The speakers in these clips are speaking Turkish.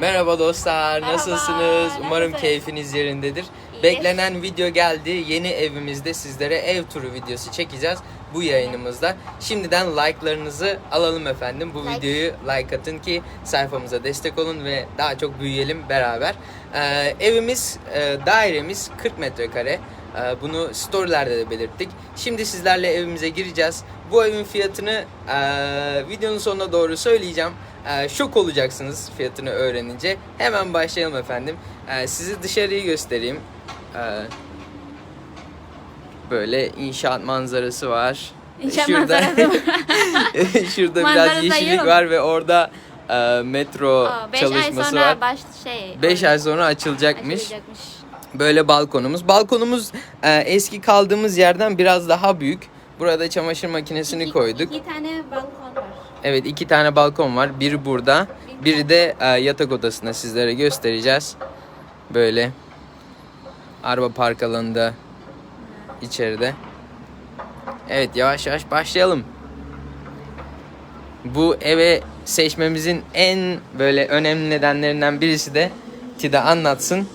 Merhaba dostlar, Merhaba, nasılsınız? Umarım nasılsınız? keyfiniz yerindedir. İyi. Beklenen video geldi. Yeni evimizde sizlere ev turu videosu çekeceğiz bu yayınımızda. Şimdiden like'larınızı alalım efendim. Bu Like. videoyu like atın ki sayfamıza destek olun ve daha çok büyüyelim beraber. Ee, evimiz, e, dairemiz 40 metrekare. Ee, bunu storylerde de belirttik. Şimdi sizlerle evimize gireceğiz. Bu evin fiyatını e, videonun sonuna doğru söyleyeceğim. E, şok olacaksınız fiyatını öğrenince. Hemen başlayalım efendim. E, sizi dışarıyı göstereyim. E, böyle inşaat manzarası var. İnşaat manzarası var. Şurada biraz yeşillik var ve orada e, metro Aa, beş ay çalışması sonra var. baş şey. 5 ay sonra açılacakmış. açılacakmış. Böyle balkonumuz. Balkonumuz e, eski kaldığımız yerden biraz daha büyük. Burada çamaşır makinesini İki- koyduk. İki tane balkon. Evet iki tane balkon var. Biri burada. Biri de e, yatak odasında sizlere göstereceğiz. Böyle. Araba park alanında içeride. Evet yavaş yavaş başlayalım. Bu eve seçmemizin en böyle önemli nedenlerinden birisi de Tida anlatsın.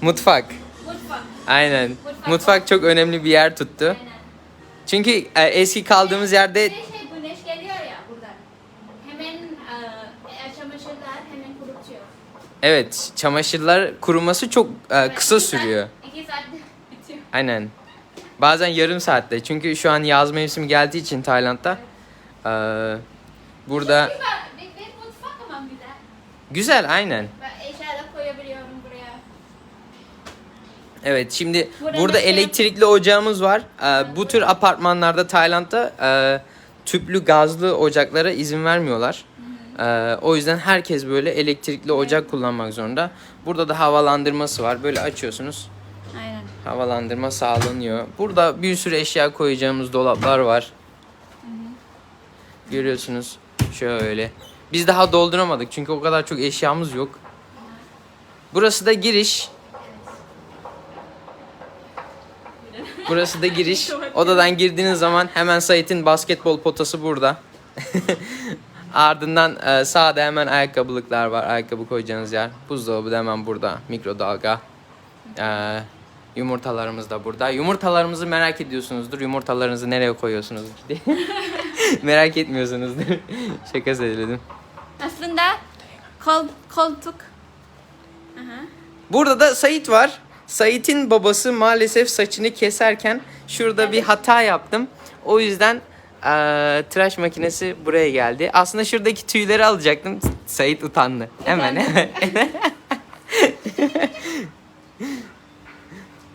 Mutfak. Mutfak. Aynen. Mutfak. Mutfak çok önemli bir yer tuttu. Aynen. Çünkü e, eski kaldığımız yerde Bir de şey güneş geliyor ya buradan. Hemen e, çamaşırlar hemen kurutuyor. Evet, çamaşırlar kuruması çok e, kısa sürüyor. İki saatte bitiyor. Aynen. Bazen yarım saatte. Çünkü şu an yaz mevsimi geldiği için Tayland'da e, burada güzel. Mutfak güzel. güzel aynen. Ben eşyalar koyabiliyorum buraya. Evet şimdi Burada burada mesela- elektrikli ocağımız var. E, bu tür apartmanlarda Tayland'da e, tüplü gazlı ocaklara izin vermiyorlar. E, o yüzden herkes böyle elektrikli ocak kullanmak zorunda. Burada da havalandırması var. Böyle açıyorsunuz. Aynen. Havalandırma sağlanıyor. Burada bir sürü eşya koyacağımız dolaplar var. Görüyorsunuz. Şöyle. Biz daha dolduramadık çünkü o kadar çok eşyamız yok. Burası da giriş. Burası da giriş. Odadan girdiğiniz zaman hemen Sait'in basketbol potası burada. Ardından e, sağda hemen ayakkabılıklar var. Ayakkabı koyacağınız yer. Buzdolabı da hemen burada. Mikrodalga. E, yumurtalarımız da burada. Yumurtalarımızı merak ediyorsunuzdur. Yumurtalarınızı nereye koyuyorsunuz diye. merak etmiyorsunuzdur. Şaka söyledim. Aslında kol, koltuk. Aha. Burada da Sait var. Sait'in babası maalesef saçını keserken şurada bir hata yaptım. O yüzden eee, tıraş makinesi buraya geldi. Aslında şuradaki tüyleri alacaktım. Sait utandı. Hemen hemen.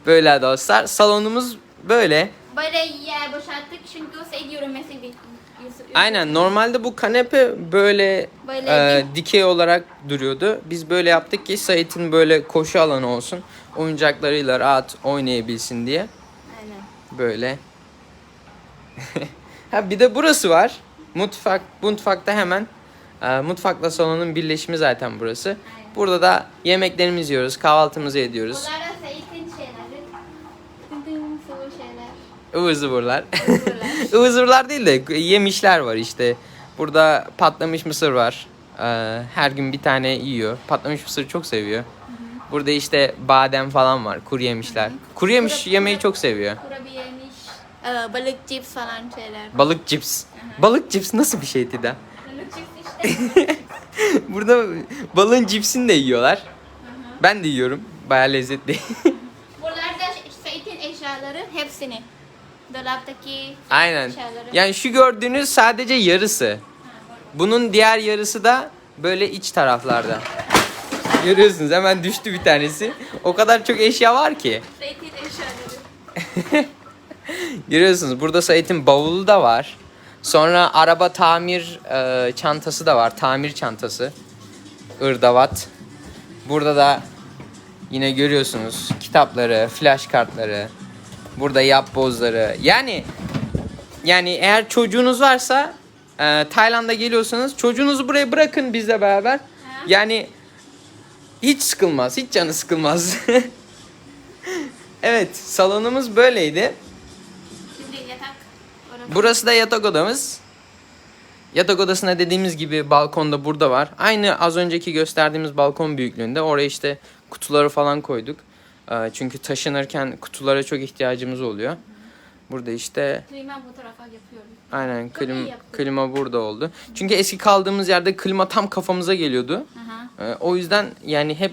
böyle dostlar. Salonumuz böyle. Böyle yer boşalttık çünkü yürümesi bir yürü- Aynen normalde bu kanepe böyle Böyle e, dik. dikey olarak duruyordu. Biz böyle yaptık ki Sait'in böyle koşu alanı olsun. Oyuncaklarıyla rahat oynayabilsin diye. Aynen. Böyle. ha bir de burası var. Mutfak. Mutfakta hemen e, mutfakla salonun birleşimi zaten burası. Aynen. Burada da yemeklerimizi yiyoruz, kahvaltımızı ediyoruz. Bunlar da Sait'in şeyleri. Sıvı şeyler. Zıvırlar. Zıvırlar değil de yemişler var işte. Burada patlamış mısır var. Ee, her gün bir tane yiyor. Patlamış mısır çok seviyor. Burada işte badem falan var. Kuru yemişler. Kuru yemiş Kuru- yemeyi çok seviyor. Kurabiye Ee, balık cips falan şeyler. Balık cips. Balık cips nasıl bir şey Tida? Balık cips işte. Burada balığın cipsini de yiyorlar. Ben de yiyorum. Baya lezzetli. Bunlar da Sait'in eşyaları hepsini. Dolaptaki Aynen. eşyaları. Yani şu gördüğünüz sadece yarısı. Bunun diğer yarısı da böyle iç taraflarda. Görüyorsunuz hemen düştü bir tanesi. O kadar çok eşya var ki. Sait'in eşyaları. Görüyorsunuz burada Sait'in bavulu da var. Sonra araba tamir e, çantası da var. Tamir çantası. Irdavat. Burada da yine görüyorsunuz kitapları, flash kartları. Burada yapbozları. Yani yani eğer çocuğunuz varsa e, Tayland'a geliyorsanız çocuğunuzu buraya bırakın bizle beraber. Yani hiç sıkılmaz, hiç canı sıkılmaz. evet, salonumuz böyleydi. Burası da yatak odamız. Yatak odasına dediğimiz gibi balkonda burada var. Aynı az önceki gösterdiğimiz balkon büyüklüğünde. Oraya işte kutuları falan koyduk. Ee, çünkü taşınırken kutulara çok ihtiyacımız oluyor. Burada işte Klima bu tarafa yapıyorum. aynen Çok klim, klima burada oldu. Çünkü eski kaldığımız yerde klima tam kafamıza geliyordu. Aha. Ee, o yüzden yani hep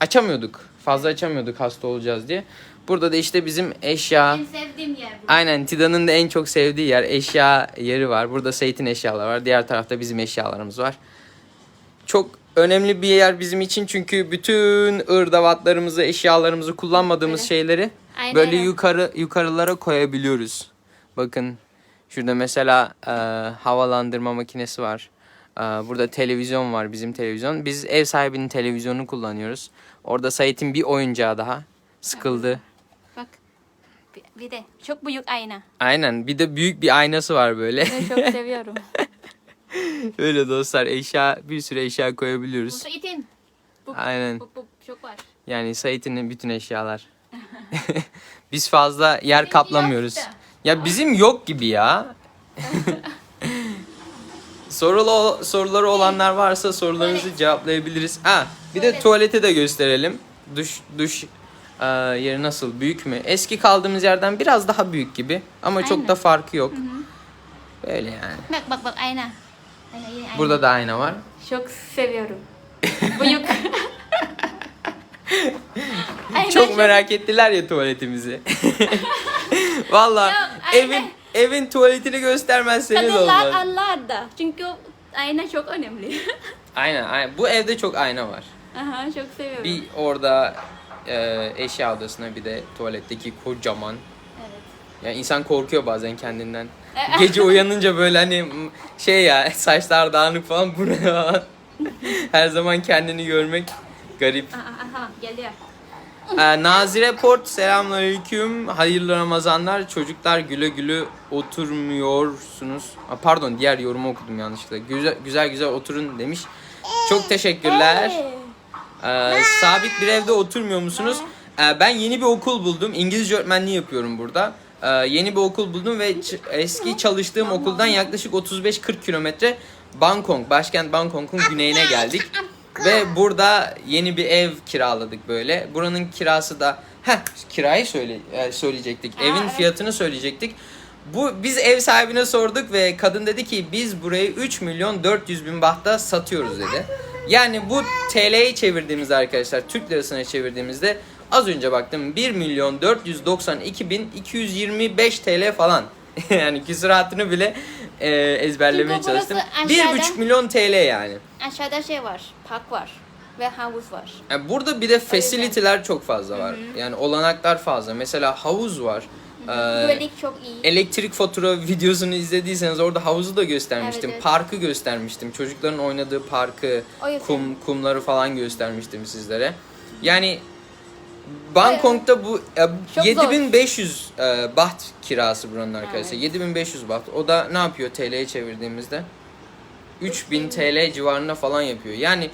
açamıyorduk. Fazla açamıyorduk hasta olacağız diye. Burada da işte bizim eşya En sevdiğim yer bu. Aynen Tida'nın da en çok sevdiği yer eşya yeri var. Burada Seyit'in eşyaları var. Diğer tarafta bizim eşyalarımız var. Çok önemli bir yer bizim için çünkü bütün ırdavatlarımızı, eşyalarımızı kullanmadığımız Böyle. şeyleri Aynen böyle öyle. yukarı yukarılara koyabiliyoruz. Bakın şurada mesela e, havalandırma makinesi var. E, burada televizyon var bizim televizyon. Biz ev sahibinin televizyonunu kullanıyoruz. Orada Sait'in bir oyuncağı daha. Sıkıldı. Bir, de çok büyük ayna. Aynen bir de büyük bir aynası var böyle. Ben çok seviyorum. Öyle dostlar eşya bir sürü eşya Bu koyabiliyoruz. Sait'in. Bu, Aynen. bu, bu çok var. Yani Sait'in bütün eşyalar. Biz fazla yer kaplamıyoruz. yok da. Ya bizim yok gibi ya. Sorulu soruları olanlar varsa sorularınızı cevaplayabiliriz. Ha, bir de Tuvalet. tuvaleti de gösterelim. Duş duş e, yeri nasıl? Büyük mü? Eski kaldığımız yerden biraz daha büyük gibi ama çok Aynen. da farkı yok. Öyle yani. Bak bak bak ayna. Ayna yine ayna. Burada da ayna var. Çok seviyorum. Büyük. ayna Çok merak ettiler ya tuvaletimizi. Valla evin evin tuvaletini göstermezseniz Kadınlar olmaz. anlar da. Çünkü ayna çok önemli. Aynen, aynen. Bu evde çok ayna var. Aha çok seviyorum. Bir orada e, eşya odasına bir de tuvaletteki kocaman. Evet. Ya insan korkuyor bazen kendinden. Gece uyanınca böyle hani şey ya saçlar dağınık falan bu ne falan. Her zaman kendini görmek garip. Aha, aha geliyor. Ee, Nazire Port selamünaleyküm. Hayırlı Ramazanlar. Çocuklar güle güle oturmuyorsunuz. Aa, pardon diğer yorumu okudum yanlışlıkla. Güzel güzel güzel oturun demiş. Çok teşekkürler. Ee, sabit bir evde oturmuyor musunuz? Ee, ben yeni bir okul buldum. İngilizce öğretmenliği yapıyorum burada. Ee, yeni bir okul buldum ve eski çalıştığım okuldan yaklaşık 35-40 kilometre Bangkok, başkent Bangkok'un güneyine geldik. Ve burada yeni bir ev kiraladık böyle. Buranın kirası da heh kirayı söyle e, söyleyecektik. Evin fiyatını söyleyecektik. Bu biz ev sahibine sorduk ve kadın dedi ki biz burayı 3 milyon 400 bin bahta satıyoruz dedi. Yani bu TL'ye çevirdiğimizde arkadaşlar Türk lirasına çevirdiğimizde az önce baktım 1 milyon 492 bin 225 TL falan. yani küsuratını bile e, ezberlemeye Çünkü çalıştım. aşağıda- 1,5 milyon TL yani. Aşağıda şey var. Park var. Ve havuz var. Yani burada bir de facility'ler çok fazla var. Yani olanaklar fazla. Mesela havuz var. Ee, çok iyi. elektrik fatura videosunu izlediyseniz orada havuzu da göstermiştim. Evet, evet. Parkı göstermiştim. Çocukların oynadığı parkı, kum kumları falan göstermiştim sizlere. Yani Bangkok'ta bu e, Çok 7500 e, baht kirası buranın arkadaşlar. 7500 baht. O da ne yapıyor TL'ye çevirdiğimizde? 3000 TL civarında falan yapıyor. Yani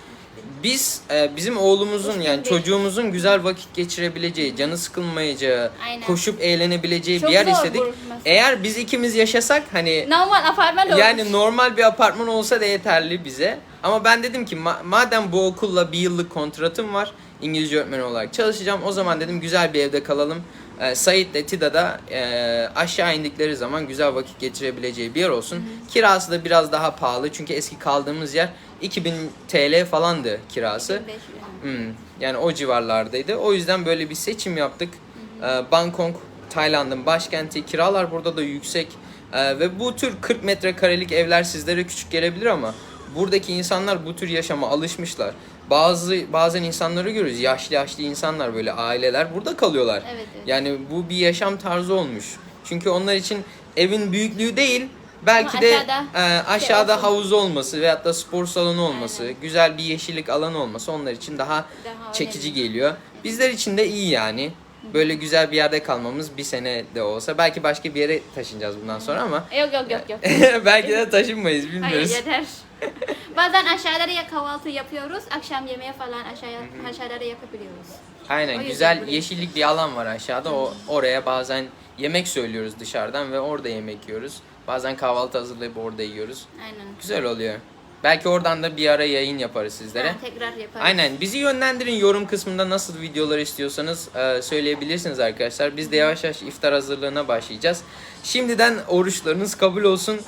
biz e, bizim oğlumuzun yani 3500. çocuğumuzun güzel vakit geçirebileceği, canı sıkılmayacağı, Aynen. koşup eğlenebileceği Çok bir yer zor istedik. burası. Eğer biz ikimiz yaşasak hani Normal apartman olur. yani normal bir apartman olsa da yeterli bize. Ama ben dedim ki ma- madem bu okulla bir yıllık kontratım var İngilizce öğretmeni olarak çalışacağım. O zaman dedim güzel bir evde kalalım. Ee, Sait ile Tida da e, aşağı indikleri zaman güzel vakit geçirebileceği bir yer olsun. Kirası da biraz daha pahalı çünkü eski kaldığımız yer 2000 TL falandı kirası. 500. Hmm, yani o civarlardaydı. O yüzden böyle bir seçim yaptık. Ee, Bangkok, Tayland'ın başkenti. Kiralar burada da yüksek. Ee, ve bu tür 40 metrekarelik evler sizlere küçük gelebilir ama buradaki insanlar bu tür yaşama alışmışlar. Bazı bazen insanları görüyoruz. Yaşlı yaşlı insanlar böyle aileler burada kalıyorlar. Evet, evet. Yani bu bir yaşam tarzı olmuş. Çünkü onlar için evin büyüklüğü değil belki Ama de aşağıda e, aşağıda olsun. havuz olması veyahut da spor salonu olması, Aynen. güzel bir yeşillik alanı olması onlar için daha, Daha çekici önemli. geliyor. Bizler için de iyi yani. Böyle güzel bir yerde kalmamız bir sene de olsa. Belki başka bir yere taşınacağız bundan sonra ama Yok yok yok yok. belki de taşınmayız Hayır bilmiyoruz. yeter. Bazen aşağıda ya kahvaltı yapıyoruz. Akşam yemeği falan aşağıya aşağıda yapabiliyoruz. Aynen güzel buraya- yeşillik bir alan var aşağıda. O oraya bazen yemek söylüyoruz dışarıdan ve orada yemek yiyoruz. Bazen kahvaltı hazırlayıp orada yiyoruz. Aynen. Güzel oluyor. Belki oradan da bir ara yayın yaparız sizlere. Ha, tekrar yaparız. Aynen. Bizi yönlendirin yorum kısmında nasıl videolar istiyorsanız e, söyleyebilirsiniz arkadaşlar. Biz de yavaş yavaş iftar hazırlığına başlayacağız. Şimdiden oruçlarınız kabul olsun.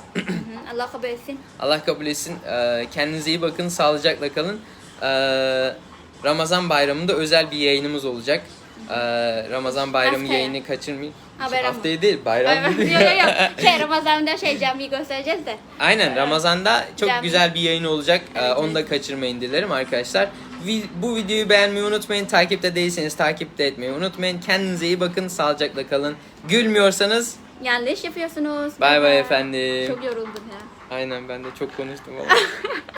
Allah kabul etsin. Allah kabul etsin. E, kendinize iyi bakın. Sağlıcakla kalın. E, Ramazan bayramında özel bir yayınımız olacak. E, Ramazan bayramı Haftaya. yayını kaçırmayın. Ha, bayram. Haftaya değil, bayram Ay, değil. yok yok yok. Şey Ramazan'da şey camiyi göstereceğiz de. Aynen Ramazan'da çok Cami. güzel bir yayın olacak. Ee, Evet, Onu da kaçırmayın dilerim arkadaşlar. Vi- Bu videoyu beğenmeyi unutmayın. Takipte değilseniz takipte etmeyi unutmayın. Kendinize iyi bakın. Sağlıcakla kalın. Gülmüyorsanız Yanlış yapıyorsunuz. bay bay efendim. Çok yoruldum ya. Aynen ben de çok konuştum ama.